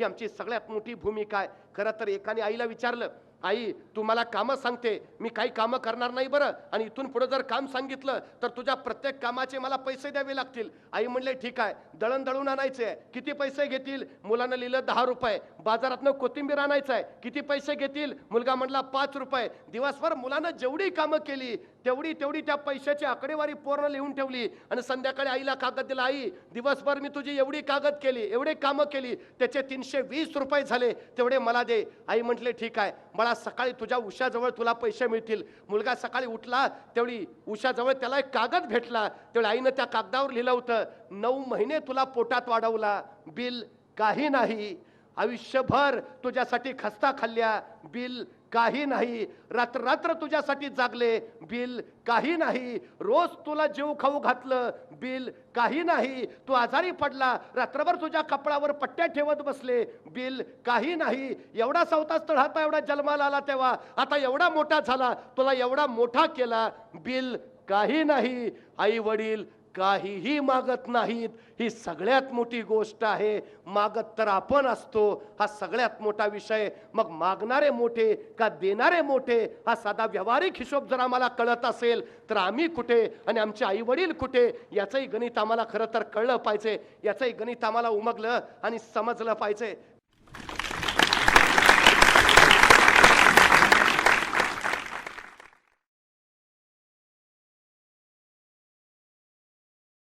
ही आमची सगळ्यात मोठी भूमिका आहे खरं तर एकाने आईला विचारलं आई तू मला कामं सांगते मी काही कामं करणार नाही बरं. आणि इथून पुढे जर काम सांगितलं तर तुझ्या प्रत्येक कामाचे मला पैसे द्यावे लागतील. आई म्हणले ठीक आहे दळण दळून आणायचे. किती पैसे घेतील? मुलानं लिहिलं दहा रुपये. बाजारातनं कोथिंबीर आणायचं आहे. किती पैसे घेतील? मुलगा म्हणला पाच रुपये. दिवसभर मुलानं जेवढी कामं केली तेवढी तेवढी त्या पैशाची आकडेवारी पूर्ण लिहून ठेवली. आणि संध्याकाळी आईला कागद दिला आई दिवसभर मी तुझी एवढी कागद केली एवढे कामं केली त्याचे तीनशे वीस रुपये झाले तेवढे मला दे. आई म्हटले ठीक आहे. मला सकाळी तुझ्या उशाजवळ तुला पैसे मिळतील. मुलगा सकाळी उठला तेवढी उशाजवळ त्याला एक कागद भेटला. तेवढ्या आईनं त्या कागदावर लिहिलं होतं नऊ महिने तुला पोटात वाढवला. बिल काही नाही. आयुष्यभर तुझ्यासाठी खस्ता खाल्ल्या बिल काही नाही. रात्र रात्र तुझ्यासाठी जागले बिल काही नाही. रोज तुला जीव खाऊ घातलं बिल काही नाही. तू आजारी पडला रात्रभर तुझ्या कपडावर पट्ट्या ठेवत बसले बिल काही नाही. एवढा चौथा तळहाता एवढा जन्माला आला तेव्हा. आता एवढा मोठा झाला तुला एवढा मोठा केला बिल काही नाही. आई वडील काहीही मागत नाहीत. ही सगळ्यात मोठी गोष्ट आहे. मागत तर आपण असतो. हा सगळ्यात मोठा विषय. मग मागणारे मोठे का देणारे मोठे? हा साधा व्यावहारिक हिशोब जर आम्हाला कळत असेल तर आम्ही कुठे आणि आमचे आई वडील कुठे? याचंही गणित आम्हाला खरं तर कळलं पाहिजे. याचंही गणित आम्हाला उमगलं आणि समजलं पाहिजे.